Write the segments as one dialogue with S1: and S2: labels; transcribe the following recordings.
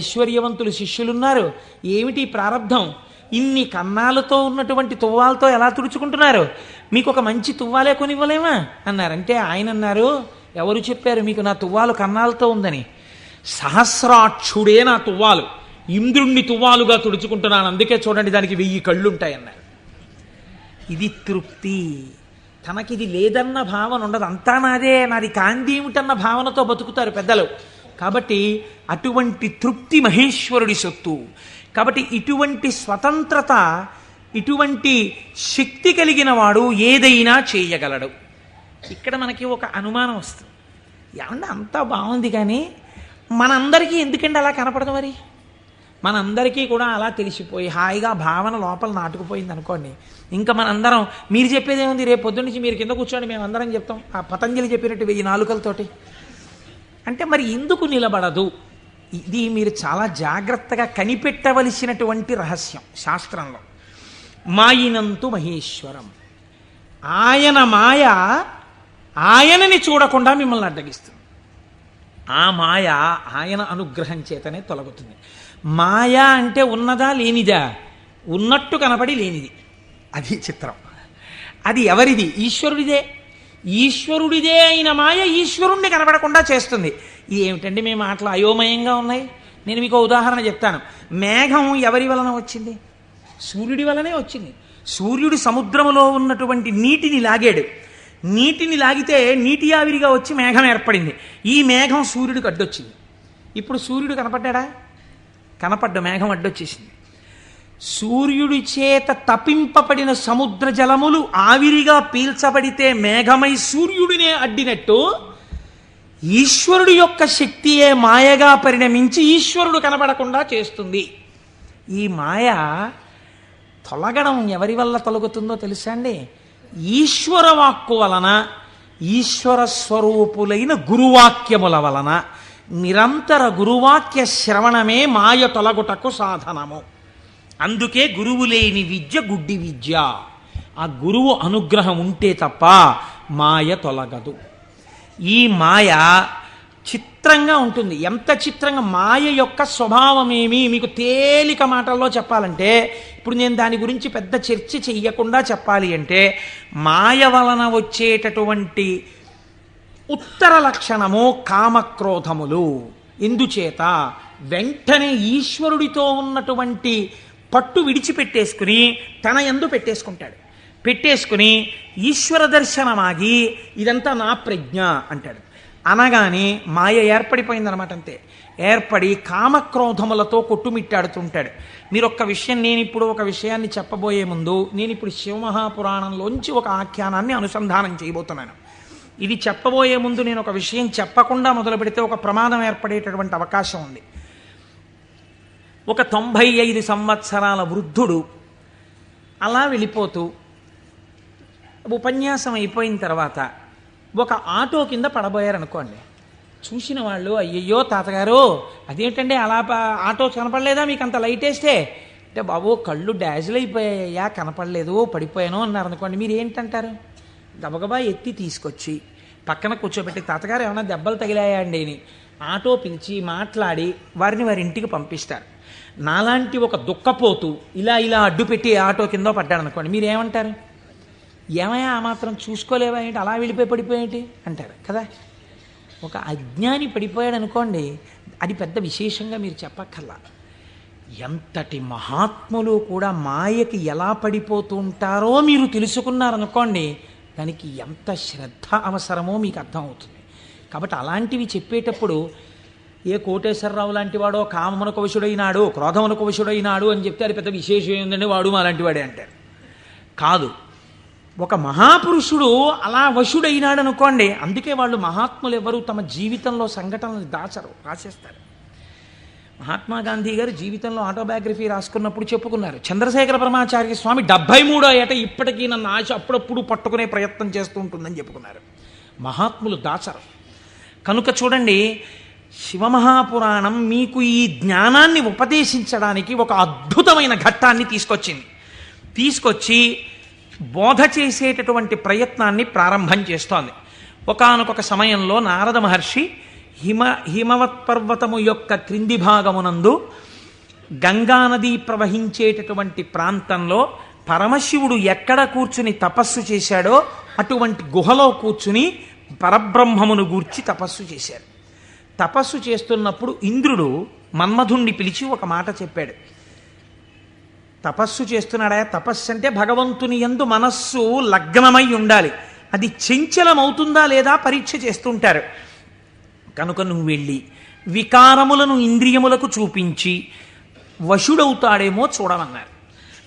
S1: ఐశ్వర్యవంతులు శిష్యులున్నారు. ఏమిటి ప్రారంధం ఇన్ని కన్నాలతో ఉన్నటువంటి తువ్వాలతో ఎలా తుడుచుకుంటున్నారు? మీకు ఒక మంచి తువ్వాలే కొనివ్వలేమా? అన్నారంటే ఆయన అన్నారు ఎవరు చెప్పారు మీకు నా తువ్వాలు కన్నాలతో ఉందని? సహస్రాక్షుడే నా తువ్వాలు ఇంద్రుణ్ణి తువ్వాలుగా తుడుచుకుంటున్నాను అందుకే చూడండి దానికి వెయ్యి కళ్ళుంటాయన్నారు. ఇది తృప్తి. తనకిది లేదన్న భావన ఉండదు. అంతా నాదే నాది కాంతి ఏమిటన్న భావనతో బతుకుతారు పెద్దలు. కాబట్టి అటువంటి తృప్తి మహేశ్వరుడి సొత్తు. కాబట్టి ఇటువంటి స్వతంత్రత ఇటువంటి శక్తి కలిగిన వాడు ఏదైనా చేయగలడు. ఇక్కడ మనకి ఒక అనుమానం వస్తుంది. ఏమన్నా అంతా బాగుంది కానీ మనందరికీ ఎందుకండి అలా కనపడదు మరి? మనందరికీ కూడా అలా తెలిసిపోయి హాయిగా భావన లోపల నాటుకుపోయింది అనుకోండి. ఇంకా మనందరం మీరు చెప్పేది ఏముంది రేపు పొద్దున్న మీరు కింద కూర్చోండి మేము అందరం చెప్తాం. ఆ పతంజలి చెప్పినట్టు వెయ్యి నాలుకలతోటి. అంటే మరి ఎందుకు నిలబడదు? ఇది మీరు చాలా జాగ్రత్తగా కనిపెట్టవలసినటువంటి రహస్యం శాస్త్రంలో. మాయినంతు మహేశ్వరం. ఆయన మాయ ఆయనని చూడకుండా మిమ్మల్ని అడ్డగిస్తుంది. ఆ మాయ ఆయన అనుగ్రహం చేతనే తొలగుతుంది. మాయ అంటే ఉన్నదా లేనిదా? ఉన్నట్టు కనపడి లేనిది. అది చిత్రం. అది ఎవరిది? ఈశ్వరుడిదే. ఈశ్వరుడిదే అయిన మాయ ఈశ్వరుణ్ణి కనపడకుండా చేస్తుంది. ఇది ఏమిటండి మీ మాటలు అయోమయంగా ఉన్నాయి? నేను మీకు ఉదాహరణ చెప్తాను. మేఘం ఎవరి వలన వచ్చింది? సూర్యుడి వలనే వచ్చింది. సూర్యుడు సముద్రములో ఉన్నటువంటి నీటిని లాగాడు. నీటిని లాగితే నీటి ఆవిరిగా వచ్చి మేఘం ఏర్పడింది. ఈ మేఘం సూర్యుడికి అడ్డొచ్చింది. ఇప్పుడు సూర్యుడు కనపడ్డా కనపడ్డ మేఘం అడ్డొచ్చేసింది. సూర్యుడి చేత తపింపబడిన సముద్ర జలములు ఆవిరిగా పీల్చబడితే మేఘమై సూర్యుడినే అడ్డినట్టు ఈశ్వరుడి యొక్క శక్తియే మాయగా పరిణమించి ఈశ్వరుడు కనబడకుండా చేస్తుంది. ఈ మాయ తొలగడం ఎవరి వల్ల తొలగుతుందో తెలుసా అండి? ఈశ్వర వాక్కు వలన ఈశ్వర స్వరూపులైన గురువాక్యముల వలన నిరంతర గురువాక్య శ్రవణమే మాయ తొలగుటకు సాధనము. అందుకే గురువు లేని విద్య గుడ్డి విద్య. ఆ గురువు అనుగ్రహం ఉంటే తప్ప మాయ తొలగదు. ఈ మాయ చిత్రంగా ఉంటుంది. ఎంత చిత్రంగా? మాయ యొక్క స్వభావమేమి? మీకు తేలిక మాటల్లో చెప్పాలంటే ఇప్పుడు నేను దాని గురించి పెద్ద చర్చ చెయ్యకుండా చెప్పాలి అంటే మాయ వలన వచ్చేటటువంటి ఉత్తర లక్షణము కామక్రోధములు. ఎందుచేత వెంటనే ఈశ్వరుడితో ఉన్నటువంటి పట్టు విడిచిపెట్టేసుకుని తన ఎందు పెట్టేసుకుంటాడు. పెట్టేసుకుని ఈశ్వర దర్శనమాగి ఇదంతా నా ప్రజ్ఞ అంటాడు. అనగానే మాయ ఏర్పడిపోయిందనమాట అంతే. ఏర్పడి కామక్రోధములతో కొట్టుమిట్టాడుతుంటాడు. మీరు ఒక్క విషయం నేను ఇప్పుడు ఒక విషయాన్ని చెప్పబోయే ముందు నేను ఇప్పుడు శివమహాపురాణంలోంచి ఒక ఆఖ్యానాన్ని అనుసంధానం చేయబోతున్నాను. ఇది చెప్పబోయే ముందు నేను ఒక విషయం చెప్పకుండా మొదలు పెడితే ఒక ప్రమాదం ఏర్పడేటటువంటి అవకాశం ఉంది. ఒక తొంభై ఐదు సంవత్సరాల వృద్ధుడు అలా వెళ్ళిపోతూ ఉపన్యాసం అయిపోయిన తర్వాత ఒక ఆటో కింద పడబోయారనుకోండి. చూసిన వాళ్ళు అయ్యయ్యో తాతగారు అదేంటండి అలా ఆటో కనపడలేదా మీకు అంత లైట్ వేస్తే? అంటే బాబు కళ్ళు డాజిల్ అయిపోయాయా కనపడలేదు పడిపోయాను అన్నారు అనుకోండి మీరు ఏంటంటారు గబగబా ఎత్తి తీసుకొచ్చి పక్కన కూర్చోబెట్టి తాతగారు ఏమైనా దెబ్బలు తగిలాయా అండి అని ఆటో పిలిచి మాట్లాడి వారిని వారి ఇంటికి పంపిస్తారు. నాలాంటి ఒక దుఃఖపోతూ ఇలా ఇలా అడ్డు పెట్టి ఆటో కింద పడ్డాడు అనుకోండి మీరు ఏమంటారు ఏమయ్యా ఆ మాత్రం చూసుకోలేవా ఏంటి? అలా వెళ్ళిపోయి పడిపోయేంటి అంటారు కదా? ఒక అజ్ఞాని పడిపోయాడు అనుకోండి అది పెద్ద విశేషంగా మీరు చెప్పక్కర్లా. ఎంతటి మహాత్ములు కూడా మాయకి ఎలా పడిపోతూ ఉంటారో మీరు తెలుసుకున్నారనుకోండి దానికి ఎంత శ్రద్ధ అవసరమో మీకు అర్థమవుతుంది. కాబట్టి అలాంటివి చెప్పేటప్పుడు ఏ కోటేశ్వరరావు లాంటి వాడో కామమునకు వశుడైనాడు క్రోధమునకు వశుడైనాడు అని చెప్తే అది పెద్ద విశేషం ఏందండి వాడు మా లాంటి వాడే అంటారు. కాదు ఒక మహాపురుషుడు అలా వశుడైనాడు అనుకోండి అందుకే వాళ్ళు మహాత్ములు ఎవరు తమ జీవితంలో సంఘటనలు దాచరు రాసేస్తారు. మహాత్మా గాంధీ గారు జీవితంలో ఆటోబయోగ్రఫీ రాసుకున్నప్పుడు చెప్పుకున్నారు చంద్రశేఖర పరమాచార్య స్వామి డెబ్బై మూడో ఏట ఇప్పటికీ నన్ను ఆశ అప్పుడప్పుడు పట్టుకునే ప్రయత్నం చేస్తూ ఉంటుందని చెప్పుకున్నారు. మహాత్ములు దాచరు. కనుక చూడండి శివమహాపురాణం మీకు ఈ జ్ఞానాన్ని ఉపదేశించడానికి ఒక అద్భుతమైన ఘట్టాన్ని తీసుకొచ్చింది. తీసుకొచ్చి బోధ చేసేటటువంటి ప్రయత్నాన్ని ప్రారంభం చేస్తోంది. ఒకానొక సమయంలో నారద మహర్షి హిమ హిమవత్ పర్వతము యొక్క క్రింది భాగమునందు గంగానది ప్రవహించేటటువంటి ప్రాంతంలో పరమశివుడు ఎక్కడ కూర్చుని తపస్సు చేశాడో అటువంటి గుహలో కూర్చుని పరబ్రహ్మమును గూర్చి తపస్సు చేశాడు తపస్సు చేస్తున్నప్పుడు ఇంద్రుడు మన్మధుణ్ణి పిలిచి ఒక మాట చెప్పాడు. తపస్సు చేస్తున్నాడా? తపస్సు అంటే భగవంతుని యందు మనస్సు లగ్నమై ఉండాలి. అది చెంచలమవుతుందా లేదా పరీక్ష చేస్తుంటారు. కనుక నువ్వు వెళ్ళి వికారములను ఇంద్రియములకు చూపించి వశుడవుతాడేమో చూడమన్నారు.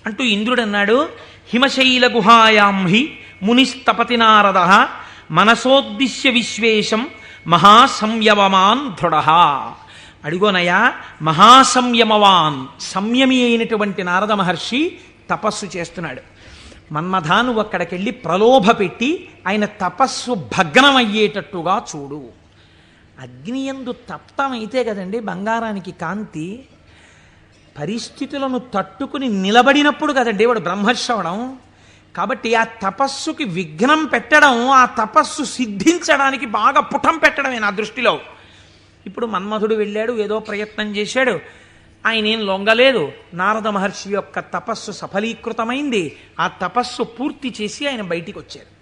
S1: అంటూ ఇంద్రుడు అన్నాడు హిమశైల గుహాయాం హి మునిస్తపతి నారద మనసోద్దిశ్య విశ్వేశం మహాసంయమమాన్ దృఢ. అడిగోనయ్యా మహాసంయమవాన్ సంయమి అయినటువంటి నారద మహర్షి తపస్సు చేస్తున్నాడు. మన్మథా అక్కడికెళ్ళి ప్రలోభ పెట్టి ఆయన తపస్సు భగ్నమయ్యేటట్టుగా చూడు. అగ్నియందు తప్తమైతే కదండి బంగారానికి కాంతి పరిస్థితులను తట్టుకుని నిలబడినప్పుడు కదండి వాడు బ్రహ్మశ్రవణం. కాబట్టి ఆ తపస్సుకి విఘ్నం పెట్టడం ఆ తపస్సు సిద్ధించడానికి బాగా పుటం పెట్టడమే నా దృష్టిలో. ఇప్పుడు మన్మధుడు వెళ్ళాడు ఏదో ప్రయత్నం చేశాడు. ఆయన ఏం లొంగలేదు. నారద మహర్షి యొక్క తపస్సు సఫలీకృతమైంది. ఆ తపస్సు పూర్తి చేసి ఆయన బయటికి వచ్చారు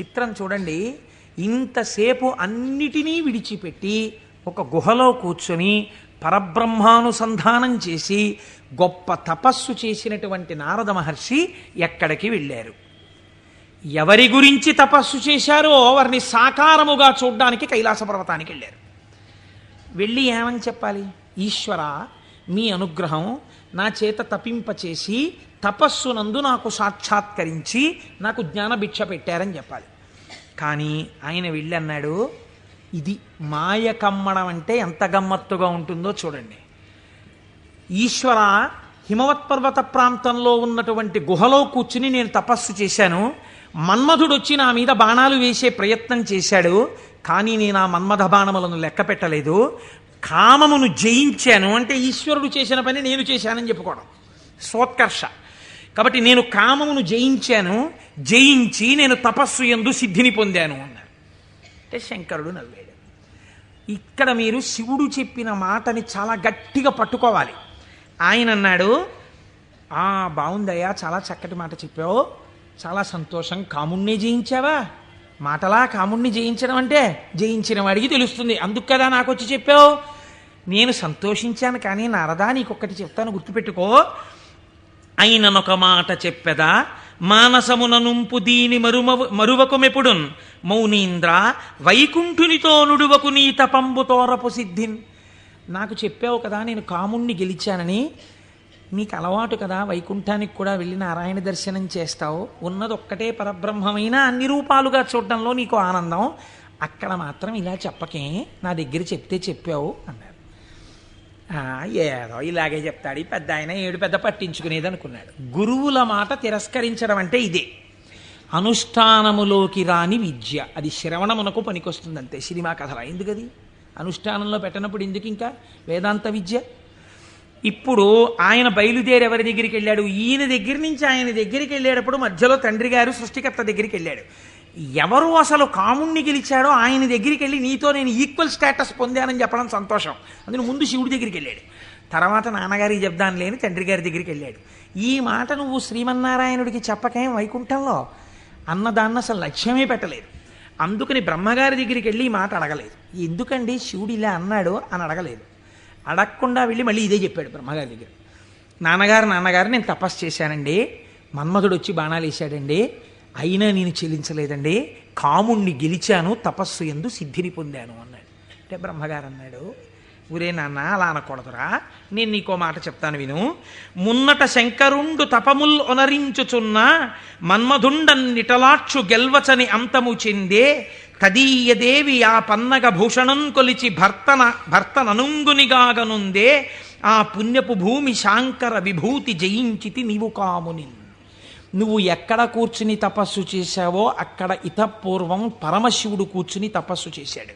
S1: చిత్రం చూడండి. ఇంతసేపు అన్నిటినీ విడిచిపెట్టి ఒక గుహలో కూర్చొని పరబ్రహ్మానుసంధానం చేసి గొప్ప తపస్సు చేసినటువంటి నారద మహర్షి ఎక్కడికి వెళ్ళారు? ఎవరి గురించి తపస్సు చేశారో వారిని సాకారముగా చూడ్డానికి కైలాస పర్వతానికి వెళ్ళారు. వెళ్ళి ఏమని చెప్పాలి? ఈశ్వర మీ అనుగ్రహం నా చేత తపింపచేసి తపస్సునందు నాకు సాక్షాత్కరించి నాకు జ్ఞానభిక్ష పెట్టారని చెప్పాలి. కానీ ఆయన వెళ్ళి అన్నాడు ఇది మాయ కమ్మడం అంటే ఎంత గమ్మత్తుగా ఉంటుందో చూడండి. ఈశ్వర హిమవత్ పర్వత ప్రాంతంలో ఉన్నటువంటి గుహలో కూర్చుని నేను తపస్సు చేశాను. మన్మధుడు వచ్చి నా మీద బాణాలు వేసే ప్రయత్నం చేశాడు. కానీ నేను ఆ మన్మథ బాణములను లెక్క పెట్టలేదు. కామమును జయించాను అంటే ఈశ్వరుడు చేసిన పని నేను చేశానని చెప్పుకోవడం. సోత్కర్ష కాబట్టి నేను కామమును జయించాను. జయించి నేను తపస్సు ఎందు సిద్ధిని పొందాను అన్నారు అంటే శంకరుడు నవ్వాడు. ఇక్కడ మీరు శివుడు చెప్పిన మాటని చాలా గట్టిగా పట్టుకోవాలి. ఆయన అన్నాడు ఆ బాగుందయ్యా చాలా చక్కటి మాట చెప్పావు. చాలా సంతోషం. కాముణ్ణి జయించావా? మాటలా కాముణ్ణి జయించడం అంటే జయించిన వాడికి తెలుస్తుంది. అందుకు కదా నాకు వచ్చి చెప్పావు. నేను సంతోషించాను కానీ నారదా నీకొక్కటి చెప్తాను గుర్తుపెట్టుకో. అయిననొక మాట చెప్పెదా? మానసముననుంపు దీని మరుమ మరువకుమెపుడున్ మౌనీంద్ర వైకుంఠునితో నుడువకు నీ తపంబు తోరపు సిద్ధిన్. నాకు చెప్పావు కదా నేను కాముణ్ణి గెలిచానని. నీకు అలవాటు కదా వైకుంఠానికి కూడా వెళ్ళి నారాయణ దర్శనం చేస్తావు. ఉన్నది ఒక్కటే పరబ్రహ్మమైన అన్ని రూపాలుగా చూడడంలో నీకు ఆనందం. అక్కడ మాత్రం ఇలా చెప్పకే. నా దగ్గర చెప్తే చెప్పావు అన్నారు ఏదో ఇలాగే చెప్తాడు. ఈ పెద్ద ఆయన ఏడు పెద్ద పట్టించుకునేది అనుకున్నాడు గురువుల మాట తిరస్కరించడం అంటే ఇదే. అనుష్ఠానములోకి రాని విద్య. అది శ్రవణమునకు పనికొస్తుంది అంతే సినిమా కథల. ఎందుకది? అనుష్ఠానంలో పెట్టనప్పుడు ఎందుకు ఇంకా? వేదాంత విద్య? ఇప్పుడు ఆయన బయలుదేరి ఎవరి దగ్గరికి వెళ్ళాడు? ఈయన దగ్గర నుంచి ఆయన దగ్గరికి వెళ్ళేటప్పుడు మధ్యలో తండ్రి గారు సృష్టికర్త దగ్గరికి వెళ్ళాడు. ఎవరు అసలు కాముణ్ణి గెలిచాడో ఆయన దగ్గరికి వెళ్ళి నీతో నేను ఈక్వల్ స్టేటస్ పొందానని చెప్పడం సంతోషం. అందుకని ముందు శివుడి దగ్గరికి వెళ్ళాడు. తర్వాత నాన్నగారికి చెప్దాను లేని తండ్రి గారి దగ్గరికి వెళ్ళాడు. ఈ మాట నువ్వు శ్రీమన్నారాయణుడికి చెప్పకేం వైకుంఠంలో? అన్నదాన్ని అసలు లక్ష్యమే పెట్టలేదు. అందుకని బ్రహ్మగారి దగ్గరికి వెళ్ళి ఈ మాట అడగలేదు. ఎందుకండి శివుడు ఇలా అన్నాడు అని అడగలేదు. అడగకుండా వెళ్ళి మళ్ళీ ఇదే చెప్పాడు బ్రహ్మగారి దగ్గర. నాన్నగారు నాన్నగారు నేను తపస్సు చేశానండి. మన్మధుడు వచ్చి బాణాలు వేశాడండి. అయినా నేను చెల్లించలేదండి. కాముణ్ణి గెలిచాను తపస్సు ఎందు సిద్ధిని పొందాను అన్నాడు. అంటే బ్రహ్మగారు అన్నాడు ఊరే నాన్న అలా అనకూడదురా. నేను నీకో మాట చెప్తాను విను. మున్నట శంకరుండు తపముల్ ఒనరించుచున్న మన్మధుండన్నిటలాక్షు గెల్వచని అంతము చెందే తదీయదేవి ఆ పన్నగ భూషణం కొలిచి భర్తన భర్తననుంగునిగాగనుందే ఆ పుణ్యపు భూమి శాంకర విభూతి జయించితి నీవు కాముని నువ్వు ఎక్కడ కూర్చుని తపస్సు చేశావో అక్కడ ఇతపూర్వం పరమశివుడు కూర్చుని తపస్సు చేశాడు.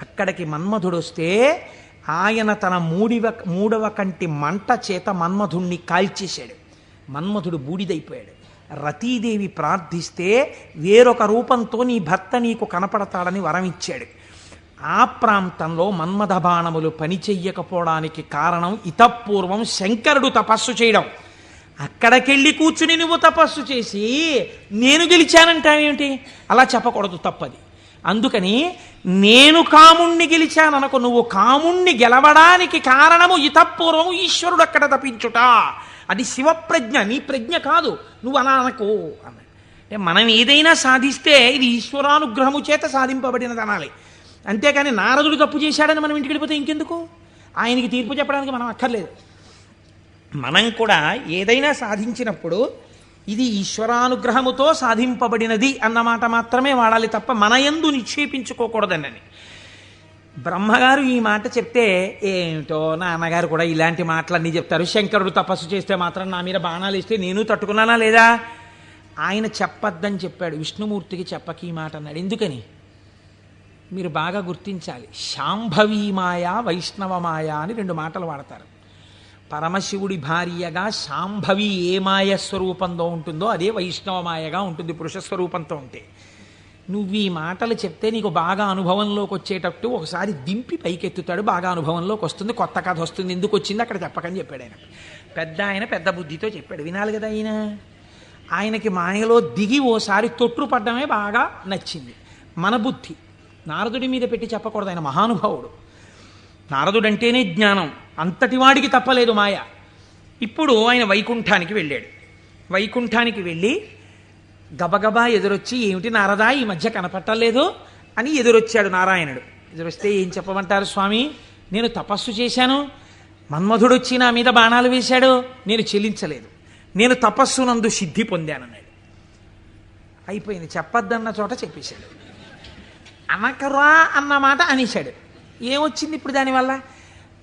S1: అక్కడికి మన్మధుడు వస్తే ఆయన తన మూడివ మూడవ కంటి మంట చేత మన్మధుణ్ణి కాల్చేశాడు. మన్మధుడు బూడిదైపోయాడు. రతీదేవి ప్రార్థిస్తే వేరొక రూపంతో నీ భర్త నీకు కనపడతాడని వరం ఇచ్చాడు ఆ ప్రాంతంలో మన్మథ బాణములు పని చెయ్యకపోవడానికి కారణం ఇతపూర్వం శంకరుడు తపస్సు చేయడం. అక్కడికెళ్ళి కూర్చుని నువ్వు తపస్సు చేసి నేను గెలిచానంటావేమిటి? అలా చెప్పకూడదు తప్పది. అందుకని నేను కాముణ్ణి గెలిచాననుకో నువ్వు కాముణ్ణి గెలవడానికి కారణము ఇతపూర్వం ఈశ్వరుడు అక్కడ తప్పించుట. అది శివప్రజ్ఞ నీ ప్రజ్ఞ కాదు. నువ్వు అలా అనకు అన్నాడు. అంటే మనం ఏదైనా సాధిస్తే ఇది ఈశ్వరానుగ్రహము చేత సాధింపబడినది అనాలి. అంతేకాని నారదుడు తప్పు చేశాడని మనం ఇంటికి వెళ్ళిపోతే ఇంకెందుకు? ఆయనకి తీర్పు చెప్పడానికి మనం అక్కర్లేదు. మనం కూడా ఏదైనా సాధించినప్పుడు ఇది ఈశ్వరానుగ్రహముతో సాధింపబడినది అన్నమాట మాత్రమే వాడాలి తప్ప మన యందు నిక్షేపించుకోకూడదన్నని బ్రహ్మగారు ఈ మాట చెప్తే ఏమిటో నాన్నగారు కూడా ఇలాంటి మాటలన్నీ చెప్తారు. శంకరుడు తపస్సు చేస్తే మాత్రం నా మీద బాణాలు ఇస్తే నేను తట్టుకున్నానా లేదా? ఆయన చెప్పొద్దని చెప్పాడు. విష్ణుమూర్తికి చెప్పకి ఈ మాట అన్నాడు. ఎందుకని? మీరు బాగా గుర్తించాలి. శాంభవీ మాయ వైష్ణవ మాయ అని రెండు మాటలు వాడతారు. పరమశివుడి భార్యగా శాంభవి ఏ మాయ స్వరూపంలో ఉంటుందో అదే వైష్ణవ మాయగా ఉంటుంది పురుష స్వరూపంతో ఉంటే. నువ్వు ఈ మాటలు చెప్తే నీకు బాగా అనుభవంలోకి వచ్చేటట్టు ఒకసారి దింపి పైకెత్తుతాడు బాగా అనుభవంలోకి వస్తుంది కొత్త కథ వస్తుంది ఎందుకు వచ్చింది అక్కడ చెప్పకని చెప్పాడు ఆయన. పెద్ద ఆయన పెద్ద బుద్ధితో చెప్పాడు వినాలి కదా ఆయన. ఆయనకి మాయలో దిగి ఓసారి తొట్టుపడ్డమే బాగా నచ్చింది. మన బుద్ధి. నారదుడి మీద పెట్టి చెప్పకూడదు ఆయన మహానుభావుడు. నారదుడంటేనే జ్ఞానం. అంతటి వాడికి తప్పలేదు మాయ. ఇప్పుడు ఆయన వైకుంఠానికి వెళ్ళాడు. వైకుంఠానికి వెళ్ళి గబగబా ఎదురొచ్చి ఏమిటి నారదా ఈ మధ్య కనపట్టలేదు? అని ఎదురొచ్చాడు నారాయణుడు. ఎదురొస్తే ఏం చెప్పమంటారు స్వామి? నేను తపస్సు చేశాను. మన్మధుడు వచ్చి నా మీద బాణాలు వేశాడు. నేను చెల్లించలేదు. నేను తపస్సునందు సిద్ధి పొందానన్నాడు. అయిపోయింది. చెప్పొద్దన్న చోట చెప్పేశాడు. అనకరా అన్న మాట అనేశాడు. ఏమొచ్చింది ఇప్పుడు దానివల్ల?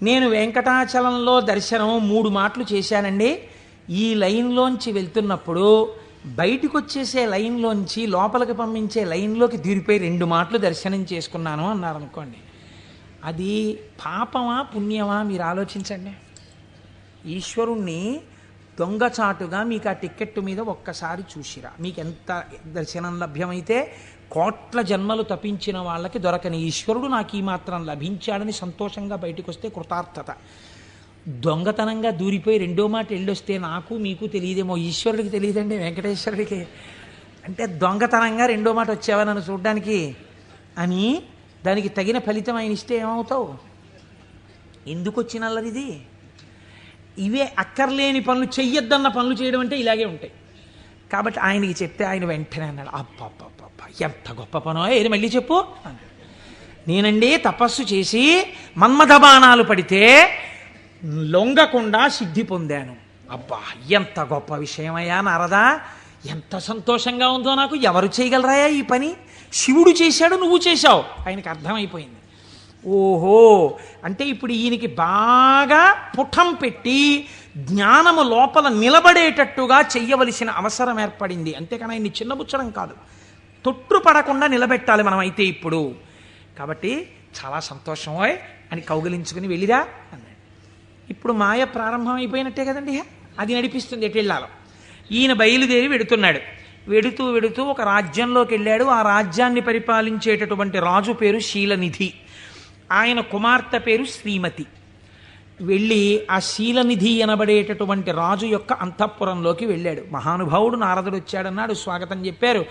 S1: నేను వెంకటాచలంలో దర్శనం మూడు మాటలు చేశానండి. ఈ లైన్లోంచి వెళ్తున్నప్పుడు బయటకు వచ్చేసే లైన్లోంచి లోపలికి పంపించే లైన్లోకి దూరిపోయి రెండు మాటలు దర్శనం చేసుకున్నాను అన్నారు అనుకోండి అది పాపమా పుణ్యమా మీరు ఆలోచించండి. ఈశ్వరుణ్ణి దొంగచాటుగా మీకు ఆ టిక్కెట్ మీద ఒక్కసారి చూసిరా. మీకు ఎంత దర్శనం లభ్యమైతే కోట్ల జన్మలు తపించిన వాళ్ళకి దొరకని ఈశ్వరుడు నాకు ఈ మాత్రం లభించాడని సంతోషంగా బయటకు వస్తే కృతార్థత. దొంగతనంగా దూరిపోయి రెండో మాట వెళ్ళొస్తే నాకు మీకు తెలియదేమో ఈశ్వరుడికి తెలియదండి వెంకటేశ్వరుడికి. అంటే దొంగతనంగా రెండో మాట వచ్చావా నన్ను చూడడానికి? అని దానికి తగిన ఫలితం ఆయన ఇస్తే ఏమవుతావు? ఎందుకు వచ్చిన ఇవే అక్కర్లేని పనులు చెయ్యొద్దన్న పనులు చేయడం అంటే ఇలాగే ఉంటాయి. కాబట్టి ఆయనకి చెప్తే ఆయన వెంటనే అన్నాడు అబ్బబ్బబ్బబ్బ. ఎంత గొప్ప పనో ఏది మళ్ళీ చెప్పు? నేనండి తపస్సు చేసి మన్మథ బాణాలు పడితే లొంగకుండా సిద్ధి పొందాను. అబ్బా ఎంత గొప్ప విషయమయ్యా నారదా. ఎంత సంతోషంగా ఉందో నాకు ఎవరు చేయగలరాయా ఈ పని? శివుడు చేశాడు నువ్వు చేశావు. ఆయనకి అర్థమైపోయింది. ఓహో అంటే ఇప్పుడు ఈయనకి బాగా పుఠం పెట్టి జ్ఞానము లోపల నిలబడేటట్టుగా చెయ్యవలసిన అవసరం ఏర్పడింది. అంతేకాని ఆయన్ని చిన్నబుచ్చడం కాదు. తొట్టుపడకుండా నిలబెట్టాలి మనం అయితే ఇప్పుడు. కాబట్టి చాలా సంతోషం అని కౌగిలించుకుని వెళ్ళిరా అన్నాడు. ఇప్పుడు మాయ ప్రారంభం అయిపోయినట్టే కదండి అది నడిపిస్తుంది ఎటు వెళ్ళాలో. ఈయన బయలుదేరి వెడుతున్నాడు. వెడుతూ వెడుతూ ఒక రాజ్యంలోకి వెళ్ళాడు. ఆ రాజ్యాన్ని పరిపాలించేటటువంటి రాజు పేరు శీలనిధి. ఆయన కుమార్తె పేరు శ్రీమతి. వెళ్ళి ఆ శీలనిధి అనబడేటటువంటి రాజు యొక్క అంతఃపురంలోకి వెళ్ళాడు. మహానుభావుడు నారదుడు వచ్చాడన్నాడు స్వాగతం చెప్పారు.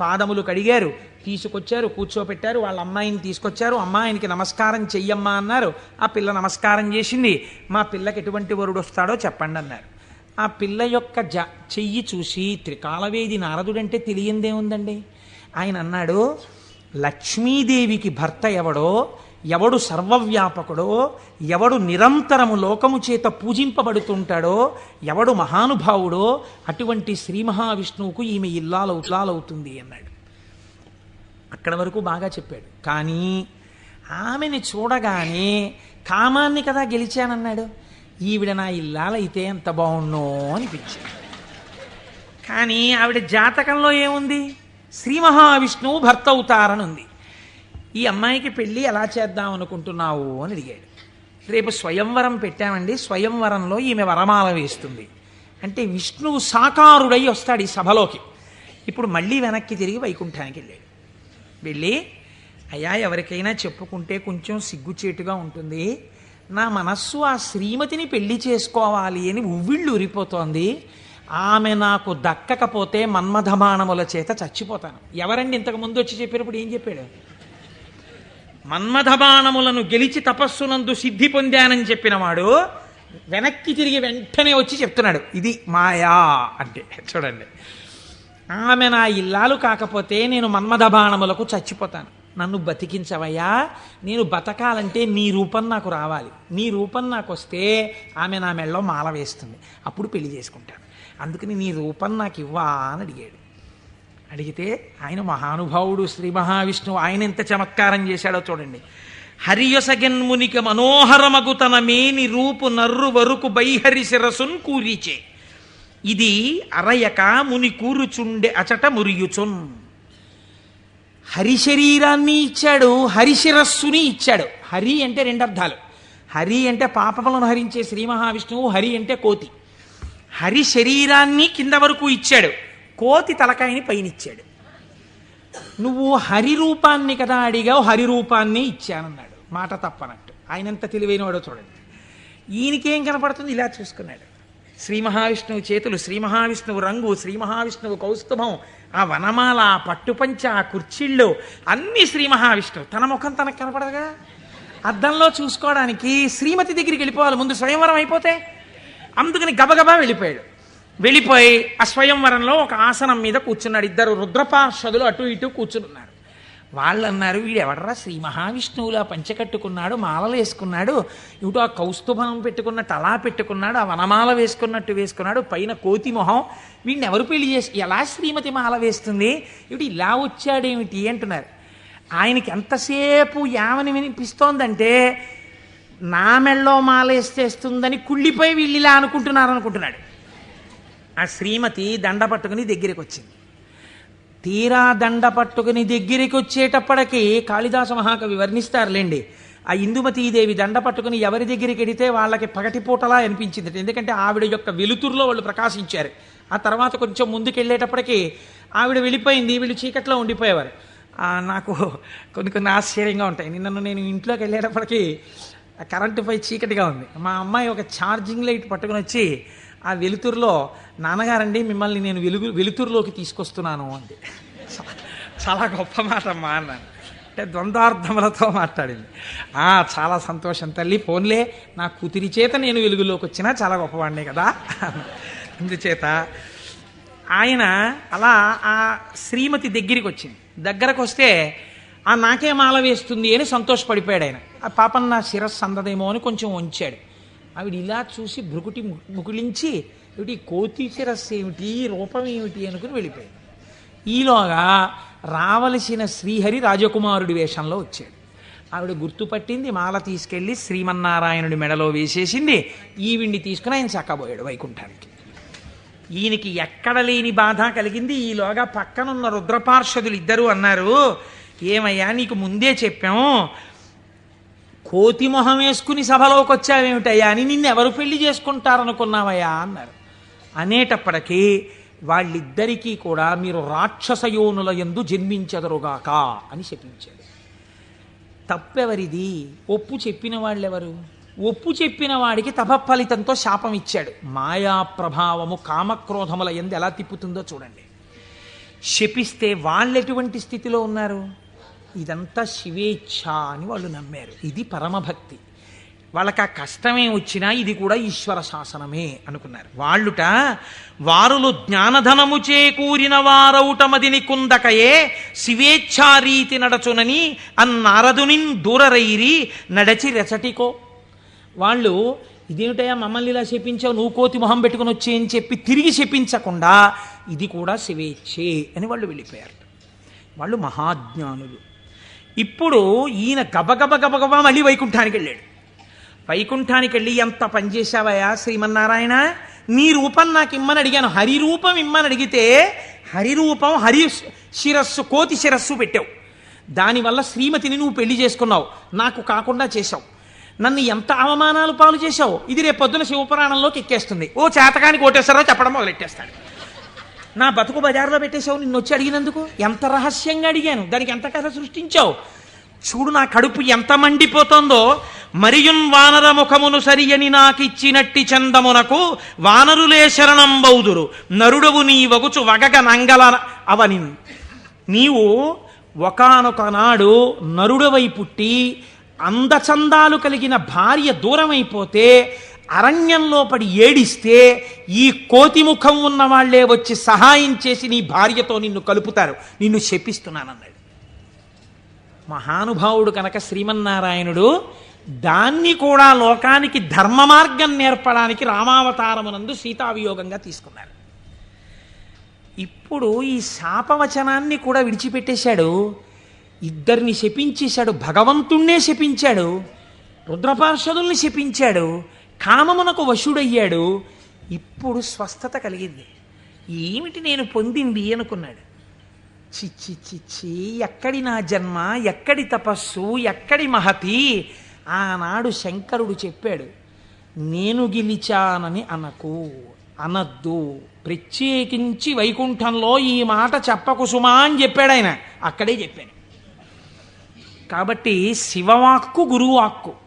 S1: పాదములు కడిగారు తీసుకొచ్చారు కూర్చోపెట్టారు వాళ్ళ అమ్మాయిని తీసుకొచ్చారు అమ్మాయినికి నమస్కారం చెయ్యమ్మా అన్నారు. ఆ పిల్ల నమస్కారం చేసింది. మా పిల్లకి ఎటువంటి వరుడు వస్తాడో చెప్పండి అన్నారు. ఆ పిల్ల యొక్క జ చెయ్యి చూసి త్రికాలవేది నారదుడంటే తెలియందేముందండి? ఆయన అన్నాడు లక్ష్మీదేవికి భర్త ఎవడో ఎవడు సర్వవ్యాపకుడో ఎవడు నిరంతరము లోకము చేత పూజింపబడుతుంటాడో ఎవడు మహానుభావుడో అటువంటి శ్రీ మహావిష్ణువుకు ఈమె ఇల్లాలవు ఇల్లాలవుతుంది అన్నాడు. అక్కడ వరకు బాగా చెప్పాడు. కానీ ఆమెని చూడగానే కామాన్ని కదా గెలిచానన్నాడు. ఈవిడ నా ఇల్లాలైతే ఎంత బాగుండో అనిపించింది. కానీ ఆవిడ జాతకంలో ఏముంది? శ్రీ మహావిష్ణువు భర్త అవుతారని ఉంది ఈ అమ్మాయికి పెళ్ళి ఎలా చేద్దాం అనుకుంటున్నావు అని అడిగాడు. రేపు స్వయంవరం పెట్టామండి. స్వయంవరంలో ఈమె వరమాల వేస్తుంది. అంటే విష్ణువు సాకారుడై వస్తాడు ఈ సభలోకి. ఇప్పుడు మళ్ళీ వెనక్కి తిరిగి వైకుంఠానికి వెళ్ళాడు. వెళ్ళి అయ్యా ఎవరికైనా చెప్పుకుంటే కొంచెం సిగ్గుచేటుగా ఉంటుంది. నా మనస్సు ఆ శ్రీమతిని పెళ్ళి చేసుకోవాలి అని ఉవ్విళ్ళు ఉరిపోతోంది ఆమె నాకు దక్కకపోతే మన్మధమానముల చేత చచ్చిపోతాను. ఎవరండి ఇంతకు ముందు వచ్చి చెప్పినప్పుడు ఏం చెప్పాడు? మన్మథబాణములను గెలిచి తపస్సునందు సిద్ధి పొందానని చెప్పినవాడు వెనక్కి తిరిగి వెంటనే వచ్చి చెప్తున్నాడు ఇది మాయా అంటే. చూడండి. ఆమె నా ఇల్లాలు కాకపోతే నేను మన్మథ బాణములకు చచ్చిపోతాను. నన్ను బతికించవయ్యా. నేను బతకాలంటే నీ రూపం నాకు రావాలి. నీ రూపం నాకు వస్తే ఆమె నా మెళ్ళలో మాల వేస్తుంది. అప్పుడు పెళ్ళి చేసుకుంటాను అందుకని నీ రూపం నాకు ఇవ్వా అని అడిగాడు. అడిగితే ఆయన మహానుభావుడు శ్రీ మహావిష్ణువు ఆయన ఎంత చమత్కారం చేశాడో చూడండి. హరియసగన్మునికి మనోహరమగు తన మేని రూపు నర్రు వరకు బైహరి శిరసున్ కూరిచే. ఇది అరయక ముని కూరుచుండే అచట మురియుచున్. హరి శరీరాన్ని ఇచ్చాడు హరిశిరస్సుని ఇచ్చాడు. హరి అంటే రెండు అర్థాలు. హరి అంటే పాపములను హరించే శ్రీ మహావిష్ణువు హరి అంటే కోతి. హరి శరీరాన్ని కింద వరకు ఇచ్చాడు. కోతి తలకాయని పైన ఇచ్చాడు నువ్వు హరిరూపాన్ని కదా అడిగావు హరిరూపాన్ని ఇచ్చానన్నాడు. మాట తప్పనట్టు. ఆయనంత తెలివైనవాడో చూడండి. ఈయనకేం కనపడుతుంది? ఇలా చూసుకున్నాడు. శ్రీ మహావిష్ణువు చేతులు శ్రీ మహావిష్ణువు రంగు శ్రీ మహావిష్ణువు కౌస్తుభం ఆ వనమాల ఆ పట్టుపంచ ఆ కుర్చీళ్ళు అన్నీ శ్రీ మహావిష్ణువు. తన ముఖం తనకు కనపడదుగా? అద్దంలో చూసుకోవడానికి శ్రీమతి దగ్గరికి వెళ్ళిపోవాలి. ముందు స్వయంవరం అయిపోతే అందుకని గబగబా వెళ్ళిపోయాడు. వెళ్ళిపోయి ఆ స్వయంవరంలో ఒక ఆసనం మీద కూర్చున్నాడు ఇద్దరు రుద్రపార్షదులు అటు ఇటు కూర్చున్నారు వాళ్ళు అన్నారు వీడు ఎవడరా శ్రీ మహావిష్ణువులా పంచకట్టుకున్నాడు మాలలు వేసుకున్నాడు ఇటు ఆ కౌస్తుభం పెట్టుకున్నట్టు అలా పెట్టుకున్నాడు ఆ వనమాల వేసుకున్నట్టు వేసుకున్నాడు పైన కోతి మొహం వీడిని ఎవరు పెళ్ళి చేసి ఎలా శ్రీమతి మాల వేస్తుంది ఇటు ఇలా వచ్చాడేమిటి? అంటున్నారు. ఆయనకి ఎంతసేపు యావని వినిపిస్తోందంటే నా మెళ్ళో మాల వేస్తేస్తుందని కుళ్ళిపోయి వీళ్ళు ఇలా అనుకుంటున్నారు అనుకుంటున్నాడు ఆ శ్రీమతి దండ పట్టుకుని దగ్గరికి వచ్చింది తీరా దండ పట్టుకుని దగ్గరికి వచ్చేటప్పటికి కాళిదాస మహాకవి వర్ణిస్తారులేండి. ఆ ఇందుమతీదేవి దండ పట్టుకుని ఎవరి దగ్గరికి వెడితే వాళ్ళకి పగటిపూటలా అనిపించింది ఎందుకంటే ఆవిడ యొక్క వెలుతురులో వాళ్ళు ప్రకాశించారు. ఆ తర్వాత కొంచెం ముందుకు వెళ్ళేటప్పటికి ఆవిడ వెళ్ళిపోయింది వీళ్ళు చీకట్లో ఉండిపోయేవారు. నాకు కొన్ని కొన్ని ఆశ్చర్యంగా ఉంటాయి. నిన్నను నేను ఇంట్లోకి వెళ్ళేటప్పటికి ఆ కరెంటుపై చీకటిగా ఉంది. మా అమ్మాయి ఒక ఛార్జింగ్ లైట్ పట్టుకుని వచ్చి ఆ వెలుతురులో నాన్నగారండి మిమ్మల్ని నేను వెలుగు వెలుతురులోకి తీసుకొస్తున్నాను అంది. చాలా గొప్ప మాట అమ్మా అన్నాను. అంటే ద్వంద్వార్థములతో మాట్లాడింది. "ఆ, చాలా సంతోషం తల్లి ఫోన్లే నా కూతురి చేత నేను వెలుగులోకి వచ్చినా చాలా గొప్పవాడినే కదా అందుచేత ఆయన అలా ఆ శ్రీమతి దగ్గరికి వచ్చింది. దగ్గరకు వస్తే ఆ నాకే మాల వేస్తుంది అని సంతోషపడిపోయాడు ఆయన. ఆ పాపం నా శిరస్సు అందదేమో అని కొంచెం ఉంచాడు. ఆవిడ ఇలా చూసి భృకుటి ము- ముకులించి ఏమిటి కోతి శిరస్సు ఏమిటి? రూపం ఏమిటి? అనుకుని వెళ్ళిపోయింది. ఈలోగా రావలసిన శ్రీహరి రాజకుమారుడి వేషంలో వచ్చాడు. ఆవిడ గుర్తుపట్టింది మాల తీసుకెళ్ళి శ్రీమన్నారాయణుడి మెడలో వేసేసింది. ఈవిడిని తీసుకుని ఆయన చక్కబోయాడు వైకుంఠానికి. ఈయనకి ఎక్కడ లేని బాధ కలిగింది. ఈలోగా పక్కనున్న రుద్రపార్షదులు ఇద్దరు అన్నారు ఏమయ్యా నీకు ముందే చెప్పాం కోతి మొహం వేసుకుని సభలోకి వచ్చావేమిటయ్యా అని నిన్ను ఎవరు పెళ్ళి చేసుకుంటారనుకున్నావయ్యా? అన్నారు. అనేటప్పటికీ వాళ్ళిద్దరికీ కూడా మీరు రాక్షసయోనుల ఎందు జన్మించదరుగాక అని చెప్పించాడు తప్పెవరిది? ఒప్పు చెప్పిన వాళ్ళెవరు? ఒప్పు చెప్పిన వాడికి తపఫలితంతో శాపం ఇచ్చాడు మాయా ప్రభావము కామక్రోధముల ఎందు ఎలా తిప్పుతుందో చూడండి. శపిస్తే వాళ్ళు ఎటువంటి స్థితిలో ఉన్నారు? ఇదంతా శివేచ్ఛ అని వాళ్ళు నమ్మారు. ఇది పరమభక్తి. వాళ్ళకి ఆ కష్టమే వచ్చినా ఇది కూడా ఈశ్వర శాసనమే అనుకున్నారు. వాళ్ళుట వారులు జ్ఞానధనము చేకూరిన వారౌటమదిని కుందకయే శివేచ్ఛారీతి నడచునని అన్నారదునిన్ దూరరైరి నడచి రెచటికో వాళ్ళు ఇదేమిటయా మమ్మల్ని ఇలా శపించావు నువ్వు కోతి మొహం పెట్టుకుని వచ్చే అని చెప్పి తిరిగి శపించకుండా ఇది కూడా శివేచ్ఛే అని వాళ్ళు వెళ్ళిపోయారు వాళ్ళు మహాజ్ఞానులు. ఇప్పుడు ఈయన గబగబ గబగబా మళ్ళీ వైకుంఠానికి వెళ్ళాడు. వైకుంఠానికి వెళ్ళి ఎంత పనిచేశావయా శ్రీమన్నారాయణ? నీ రూపం నాకు ఇమ్మని అడిగాను. హరి రూపం ఇమ్మని అడిగితే హరి రూపం హరి శిరస్సు కోతి శిరస్సు పెట్టావు. దానివల్ల శ్రీమతిని నువ్వు పెళ్ళి చేసుకున్నావు. నాకు కాకుండా చేశావు. నన్ను ఎంత అవమానాలు పాలు చేశావు? ఇది రేపు పొద్దున శివపురాణంలోకి ఎక్కేస్తుంది. ఓ చేతకానికి కోటేశ్వరరావు చెప్పడం మొదలెట్టేస్తాడు. నా బతుకు బజార్లో పెట్టేశావు నిన్ను వచ్చి అడిగినందుకు? ఎంత రహస్యంగా అడిగాను? దానికి ఎంత కథ సృష్టించావు? చూడు నా కడుపు ఎంత మండిపోతుందో. మరియున్ వానర ముఖమును సరియని నాకిచ్చినట్టి చందమునకు వానరులే శరణం బౌదురు నరుడవు నీ వగుచు వగగ నంగల అవని నీవు ఒకనొకనాడు నరుడవై పుట్టి అందచందాలు కలిగిన భార్య దూరమైపోతే అరణ్యంలో పడి ఏడిస్తే ఈ కోతి ముఖం ఉన్న వాళ్ళే వచ్చి సహాయం చేసి నీ భార్యతో నిన్ను కలుపుతారు. నిన్ను శపిస్తున్నానన్నాడు. మహానుభావుడు కనుక శ్రీమన్నారాయణుడు దాన్ని కూడా లోకానికి ధర్మ మార్గం నేర్పడానికి రామావతారమునందు సీతావియోగంగా తీసుకున్నారు ఇప్పుడు ఈ శాపవచనాన్ని కూడా విడిచిపెట్టేశాడు. ఇద్దరిని శపించేశాడు. భగవంతుణ్ణే శపించాడు. రుద్రపార్షదుల్ని శపించాడు. కామమునకు వశుడయ్యాడు ఇప్పుడు స్వస్థత కలిగింది. ఏమిటి నేను పొందింది అనుకున్నాడు. చిచ్చి చిచ్చి ఎక్కడి నా జన్మ ఎక్కడి తపస్సు ఎక్కడి మహతి? ఆనాడు శంకరుడు చెప్పాడు నేను గెలిచానని అనకు అనద్దు. ప్రత్యేకించి వైకుంఠంలో ఈ మాట చెప్పకు సుమా అని చెప్పాడు ఆయన. అక్కడే చెప్పాను కాబట్టి శివవాక్కు గురువాక్కు.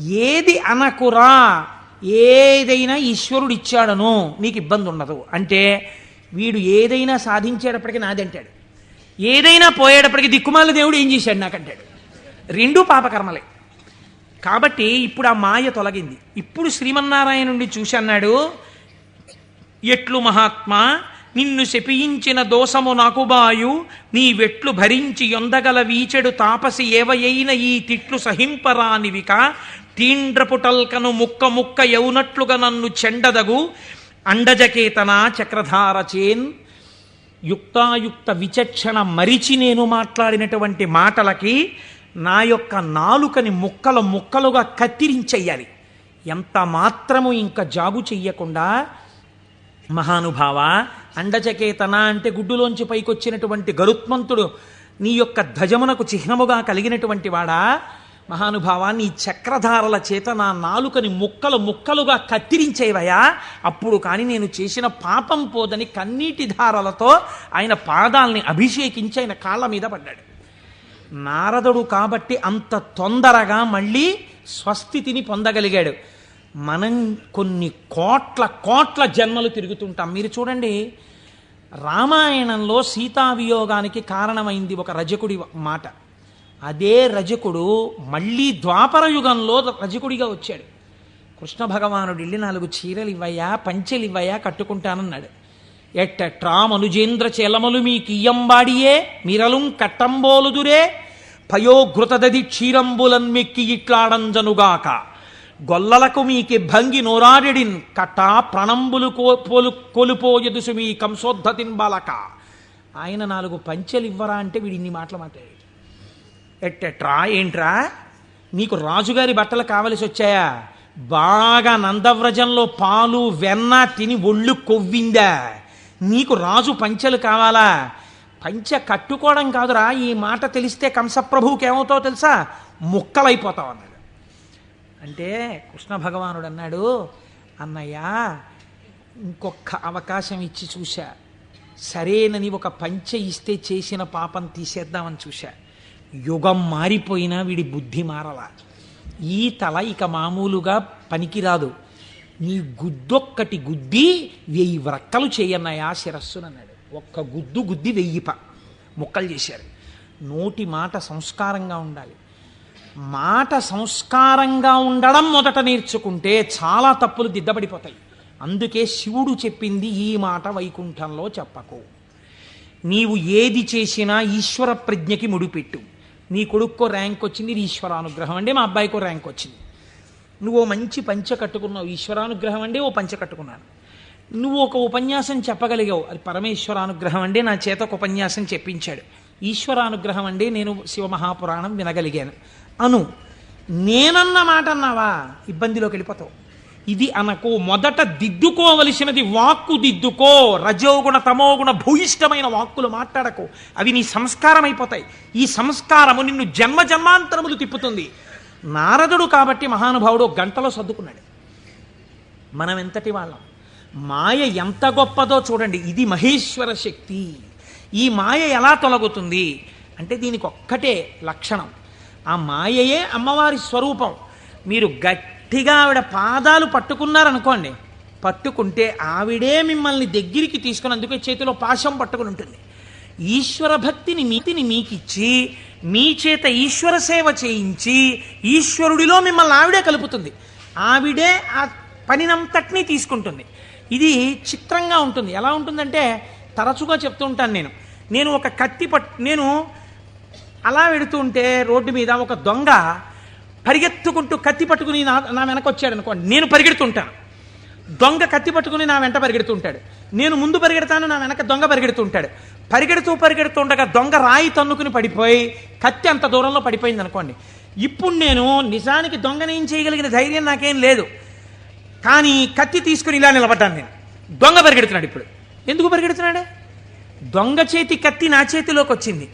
S1: ఏది అనకురా ఏదైనా ఈశ్వరుడు ఇచ్చాడను నీకు ఇబ్బంది ఉండదు అంటే వీడు ఏదైనా సాధించేటప్పటికి నాదంటాడు ఏదైనా పోయేటప్పటికి దిక్కుమాల దేవుడు ఏం చేశాడు నాకంటాడు. రెండూ పాపకర్మలే. కాబట్టి ఇప్పుడు ఆ మాయ తొలగింది. ఇప్పుడు శ్రీమన్నారాయణుడి చూసి అన్నాడు ఎట్లు మహాత్మా నిన్ను శపించిన దోషము నాకు బాయు నీ వెట్లు భరించి యొందగల వీచెడు తాపసి ఏవయైన ఈ తిట్లు సహింపరానివిక తీండ్రపుటల్కను ముక్క ముక్క ఎవునట్లుగా నన్ను చెండదగు అండజకేతన చక్రధార చేన్. యుక్తాయుక్త విచక్షణ మరిచి నేను మాట్లాడినటువంటి మాటలకి నా యొక్క నాలుకని ముక్కలు ముక్కలుగా కత్తిరించెయ్యాలి. ఎంత మాత్రము ఇంకా జాగు చెయ్యకుండా మహానుభావ అండచకేతన అంటే గుడ్డులోంచి పైకొచ్చినటువంటి గరుత్మంతుడు నీ యొక్క ధ్వజమునకు చిహ్నముగా కలిగినటువంటి వాడా? మహానుభావాన్ని ఈ చక్రధారల చేత నా నాలుకని ముక్కలు ముక్కలుగా కత్తిరించేవయా అప్పుడు కానీ నేను చేసిన పాపం పోదని కన్నీటి ధారలతో ఆయన పాదాల్ని అభిషేకించి ఆయన కాళ్ళ మీద పడ్డాడు. నారదుడు కాబట్టి అంత తొందరగా మళ్ళీ స్వస్థితిని పొందగలిగాడు. మనం కొన్ని కోట్ల కోట్ల జన్మలు తిరుగుతుంటాం. మీరు చూడండి రామాయణంలో సీతావియోగానికి కారణమైంది ఒక రజకుడి మాట. అదే రజకుడు మళ్ళీ ద్వాపర యుగంలో రజకుడిగా వచ్చాడు. కృష్ణ భగవానుడు వెళ్ళి నాలుగు చీరలు ఇవ్వయా పంచెలు ఇవ్వయా కట్టుకుంటానన్నాడు. ఎట్ట ట్రామనుజేంద్ర చేలమలు మీ కియ్యంబాడియే మిరలుం కట్టంబోలుదురే పయోఘృతదది క్షీరంబులన్మెక్కి ఇట్లాడంజనుగాక. గొల్లలకు మీకి భంగి నోరాడిడిన్ కట్టా ప్రణంబులు కోలు కొలుపోయదుసు మీ కంసోద్ధతిన్ బాలక ఆయన నాలుగు పంచెలు ఇవ్వరా అంటే వీడు ఇన్ని మాటలు మాట్లాడాడు. ఎట్టెట్రా ఏంట్రా? నీకు రాజుగారి బట్టలు కావలసి వచ్చాయా? బాగా నందవ్రజంలో పాలు వెన్న తిని ఒళ్ళు కొవ్విందా? నీకు రాజు పంచెలు కావాలా? పంచె కట్టుకోవడం కాదురా ఈ మాట తెలిస్తే కంసప్రభువుకి ఏమవుతావో తెలుసా? ముక్కలైపోతావు అన్నాడు. అంటే కృష్ణ భగవానుడు అన్నాడు అన్నయ్య ఇంకొక అవకాశం ఇచ్చి చూశా. సరేనని ఒక పంచె ఇస్తే చేసిన పాపం తీసేద్దామని చూశా. యుగం మారిపోయినా వీడి బుద్ధి మారల. ఈ తల ఇక మామూలుగా పనికిరాదు. నీ గుద్దొక్కటి గుద్ది వెయ్యి వ్రక్కలు చేయన్నాయా శిరస్సునన్నాడు ఒక్క గుద్దు గుద్ది వెయ్యిప ముక్కలు చేశారు. నోటి మాట సంస్కారంగా ఉండాలి. మాట సంస్కారంగా ఉండడం మొదట నేర్చుకుంటే చాలా తప్పులు దిద్దబడిపోతాయి. అందుకే శివుడు చెప్పింది ఈ మాట వైకుంఠంలో చెప్పకు. నీవు ఏది చేసినా ఈశ్వర ప్రజ్ఞకి ముడిపెట్టు. నీ కొడుక్కో ర్యాంక్ వచ్చింది ఇది ఈశ్వరానుగ్రహం అండి మా అబ్బాయికో ర్యాంక్ వచ్చింది. నువ్వు మంచి పంచ కట్టుకున్నావు ఈశ్వరానుగ్రహం అండి ఓ పంచ కట్టుకున్నాను. నువ్వు ఒక ఉపన్యాసం చెప్పగలిగావు అది పరమేశ్వరానుగ్రహం అండి నా చేత ఒక ఉపన్యాసం చెప్పించాడు. ఈశ్వరానుగ్రహం అండి నేను శివమహాపురాణం వినగలిగాను. అను నేనన్న మాట అన్నావా? ఇబ్బందిలోకి వెళ్ళిపోతావు. ఇది అనకు. మొదట దిద్దుకోవలసినది వాక్కు దిద్దుకో. రజోగుణ తమోగుణ భూయిష్టమైన వాక్కులు మాట్లాడకు. అవి నీ సంస్కారం అయిపోతాయి. ఈ సంస్కారము నిన్ను జన్మ జన్మాంతరములు తిప్పుతుంది. నారదుడు కాబట్టి మహానుభావుడు గంటలో సర్దుకున్నాడు. మనం ఎంతటి వాళ్ళం. మాయ ఎంత గొప్పదో చూడండి. ఇది మహేశ్వర శక్తి. ఈ మాయ ఎలా తొలగుతుంది? అంటే దీనికి ఒక్కటే లక్షణం. ఆ మాయయే అమ్మవారి స్వరూపం. మీరు గట్టిగా ఆవిడ పాదాలు పట్టుకున్నారనుకోండి పట్టుకుంటే ఆవిడే మిమ్మల్ని దగ్గరికి తీసుకుని అందుకే చేతిలో పాశం పట్టుకుని ఉంటుంది. ఈశ్వర భక్తిని మీతిని మీకిచ్చి మీ చేత ఈశ్వర సేవ చేయించి ఈశ్వరుడిలో మిమ్మల్ని ఆవిడే కలుపుతుంది. ఆవిడే ఆ పనినంతటినీ తీసుకుంటుంది. ఇది చిత్రంగా ఉంటుంది. ఎలా ఉంటుందంటే తరచుగా చెప్తూ ఉంటాను నేను. నేను ఒక కత్తి పట్ నేను అలా వెడుతూ ఉంటే రోడ్డు మీద ఒక దొంగ పరిగెత్తుకుంటూ కత్తి పట్టుకుని నా నా వెనకొచ్చాడు అనుకోండి. నేను పరిగెడుతుంటాను. దొంగ కత్తి పట్టుకుని నా వెంట పరిగెడుతుంటాడు. నేను ముందు పరిగెడతాను నా వెనక దొంగ పరిగెడుతుంటాడు. పరిగెడుతూ పరిగెడుతుండగా దొంగ రాయి తన్నుకుని పడిపోయి కత్తి అంత దూరంలో పడిపోయింది అనుకోండి. ఇప్పుడు నేను నిజానికి దొంగని ఏం చేయగలిగిన ధైర్యం నాకేం లేదు. కానీ కత్తి తీసుకుని ఇలా నిలబడ్డాను నేను. దొంగ పరిగెడుతున్నాడు ఇప్పుడు. ఎందుకు పరిగెడుతున్నాడు? దొంగ చేతి కత్తి నా చేతిలోకి వచ్చింది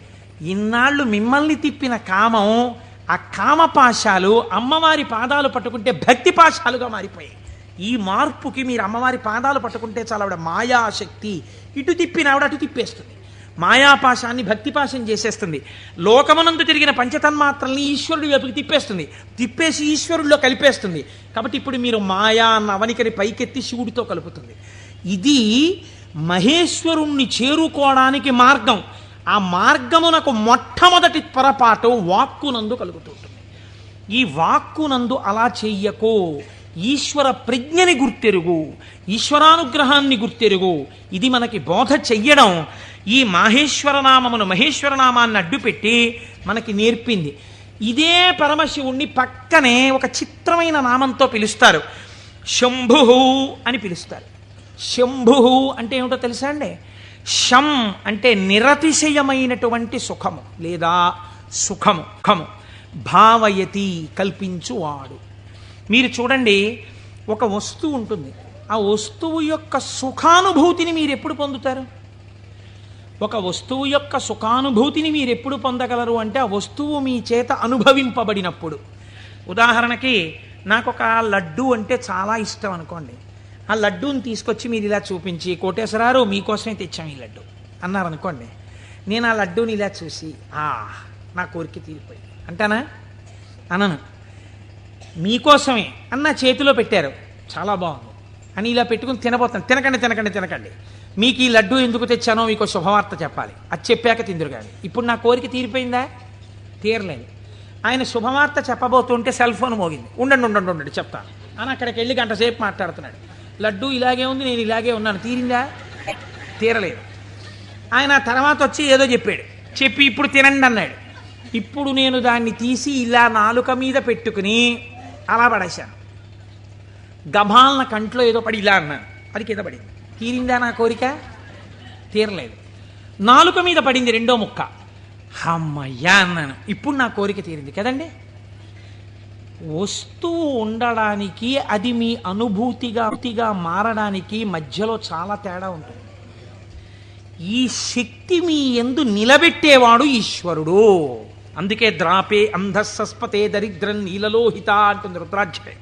S1: ఇన్నాళ్ళు మిమ్మల్ని తిప్పిన కామం ఆ కామపాశాలు అమ్మవారి పాదాలు పట్టుకుంటే భక్తి పాశాలుగా మారిపోయాయి. ఈ మార్పుకి మీరు అమ్మవారి పాదాలు పట్టుకుంటే చాలా ఆవిడ మాయాశక్తి. ఇటు తిప్పిన ఆవిడ అటు తిప్పేస్తుంది. మాయాపాశాన్ని భక్తిపాశం చేసేస్తుంది. లోకమనందు తిరిగిన పంచతన్మాత్రల్ని ఈశ్వరుడి వైపుకి తిప్పేస్తుంది. తిప్పేసి ఈశ్వరుడిలో కలిపేస్తుంది. కాబట్టి ఇప్పుడు మీరు మాయా నవనికని పైకెత్తి శివుడితో కలుపుతుంది. ఇది మహేశ్వరుణ్ణి చేరుకోవడానికి మార్గం. ఆ మార్గమునకు మొట్టమొదటి పొరపాటు వాక్కునందు కలుగుతుంటుంది ఈ వాక్కునందు అలా చెయ్యకు ఈశ్వర ప్రజ్ఞని గుర్తెరుగు. ఈశ్వరానుగ్రహాన్ని గుర్తెరుగు. ఇది మనకి బోధ చెయ్యడం. ఈ మాహేశ్వర నామమును మహేశ్వర నామాన్ని అడ్డుపెట్టి మనకి నేర్పింది. ఇదే పరమశివుణ్ణి పక్కనే ఒక చిత్రమైన నామంతో పిలుస్తారు. శంభు అని పిలుస్తారు. శంభు అంటే ఏమిటో తెలుసా అండి? శం అంటే నిరతిశయమైనటువంటి సుఖము లేదా సుఖము ఖము. భావయతి కల్పించువాడు. మీరు చూడండి ఒక వస్తువు ఉంటుంది. ఆ వస్తువు యొక్క సుఖానుభూతిని మీరు ఎప్పుడు పొందుతారు? ఒక వస్తువు యొక్క సుఖానుభూతిని మీరు ఎప్పుడు పొందగలరు అంటే ఆ వస్తువు మీ చేత అనుభవింపబడినప్పుడు. ఉదాహరణకి నాకు ఒక లడ్డు అంటే చాలా ఇష్టం అనుకోండి. ఆ లడ్డూని తీసుకొచ్చి మీరు ఇలా చూపించి కోటేశ్వరారు మీకోసమే తెచ్చాం ఈ లడ్డు. అన్నారు అనుకోండి నేను ఆ లడ్డూని ఇలా చూసి ఆ నా కోరిక తీరిపోయింది. అంటానా? అనను. మీకోసమే అన్న చేతిలో పెట్టారు. చాలా బాగుంది. అని ఇలా పెట్టుకుని తినబోతాను. తినకండి తినకండి తినకండి. మీకు ఈ లడ్డు ఎందుకు తెచ్చానో మీకు శుభవార్త చెప్పాలి. అది చెప్పాక తిందురు కానీ ఇప్పుడు నా కోరిక తీరిపోయిందా? తీరలేదు. ఆయన శుభవార్త చెప్పబోతుంటే సెల్ ఫోన్ మోగింది. ఉండండి ఉండండి ఉండండి చెప్తాను. అని అక్కడికి వెళ్ళి గంట సేపు మాట్లాడుతున్నాడు. లడ్డు ఇలాగే ఉంది నేను ఇలాగే ఉన్నాను. తీరిందా? తీరలేదు. ఆయన తర్వాత వచ్చి ఏదో చెప్పాడు. చెప్పి ఇప్పుడు తినండి అన్నాడు. ఇప్పుడు నేను దాన్ని తీసి ఇలా నాలుక మీద పెట్టుకుని అలా పడేశాను. గభాలన కంట్లో ఏదో పడి ఇలా అన్నాను. అది కింద పడింది. తీరిందా నా కోరిక? తీరలేదు. నాలుక మీద పడింది రెండో ముక్క. అమ్మయ్యా అన్నాను. ఇప్పుడు నా కోరిక తీరింది. కదండి? వస్తువు ఉండడానికి అది మీ అనుభూతిగా అనుభూతిగా మారడానికి మధ్యలో చాలా తేడా ఉంటుంది. ఈ శక్తి మీ ఎందు నిలబెట్టేవాడు ఈశ్వరుడు. అందుకే ద్రాపే అంధస్సస్పతే దరిద్రం నీలలోహిత అంటుంది రుద్రాధ్యాయ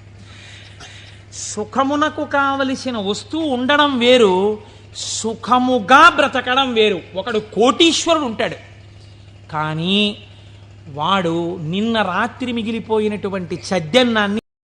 S1: సుఖమునకు కావలసిన వస్తువు ఉండడం వేరు సుఖముగా బ్రతకడం వేరు. ఒకడు కోటీశ్వరుడు ఉంటాడు. కానీ వాడు నిన్న రాత్రి మిగిలిపోయినటువంటి చద్దెన్నాన్ని